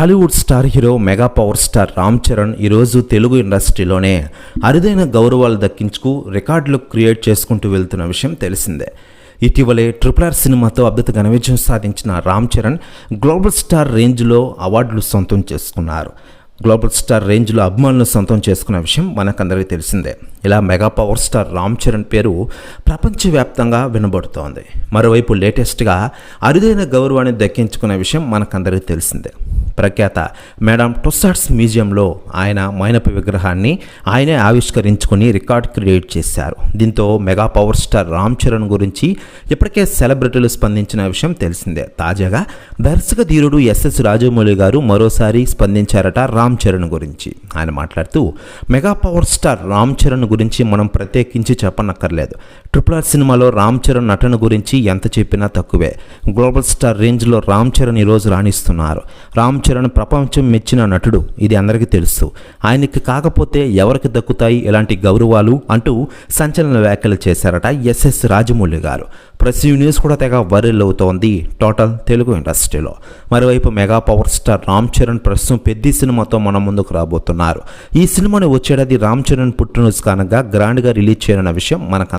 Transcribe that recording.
Tollywood star hero mega power star Ram Charan ఈరోజు తెలుగు ఇండస్ట్రీలోనే అరుదైన గౌరవాలు దక్కించుకు రికార్డులు క్రియేట్ చేసుకుంటూ వెళ్తున్న విషయం తెలిసిందే. ఇటీవలే ట్రిపుల్ ఆర్ సినిమాతో అద్భుత ఘన విజయం సాధించిన రామ్ చరణ్ గ్లోబల్ స్టార్ రేంజ్లో అవార్డులు సొంతం చేసుకున్నారు. గ్లోబల్ స్టార్ రేంజ్లో అభిమానులు సొంతం చేసుకున్న విషయం మనకందరికీ తెలిసిందే. ఇలా mega power star Ram Charan పేరు ప్రపంచవ్యాప్తంగా వినబడుతోంది. మరోవైపు లేటెస్ట్గా అరుదైన గౌరవాన్ని దక్కించుకున్న విషయం మనకందరికీ తెలిసిందే. ప్రఖ్యాత. మేడం టొస్సాట్స్ మ్యూజియంలో ఆయన మైనపు విగ్రహాన్ని ఆయనే ఆవిష్కరించుకుని రికార్డ్ క్రియేట్ చేశారు. దీంతో mega power star Ram Charan గురించి ఇప్పటికే సెలబ్రిటీలు స్పందించిన విషయం తెలిసిందే. తాజాగా దర్శక ధీరుడు ఎస్ఎస్ రాజమౌళి గారు మరోసారి స్పందించారట రామ్ చరణ్ గురించి. ఆయన మాట్లాడుతూ mega power star Ram Charan గురించి మనం ప్రత్యేకించి చెప్పనక్కర్లేదు. ట్రిపుల్ ఆర్ సినిమాలో రామ్ చరణ్ నటన గురించి ఎంత చెప్పినా తక్కువే. గ్లోబల్ స్టార్ రేంజ్లో రామ్ చరణ్ ఈరోజు రాణిస్తున్నారు. రామ్ చరణ్ ప్రపంచం మెచ్చిన నటుడు. ఇది అందరికీ తెలుసు. ఆయనకి కాకపోతే ఎవరికి దక్కుతాయి ఇలాంటి గౌరవాలు అంటూ సంచలన వ్యాఖ్యలు చేశారట ఎస్ఎస్ రాజమౌళి గారు. ప్రెస్ న్యూస్ కూడా తెగ వైరల్ అవుతోంది టోటల్ తెలుగు ఇండస్ట్రీలో. మరోవైపు mega power star Ram Charan ప్రస్తుతం పెద్ద సినిమాతో మన ముందుకు రాబోతున్నారు. ఈ సినిమాని వచ్చేటది రామ్ చరణ్ పుట్టినరోజు కానగా గ్రాండ్గా రిలీజ్ చేయనున్న విషయం మనకు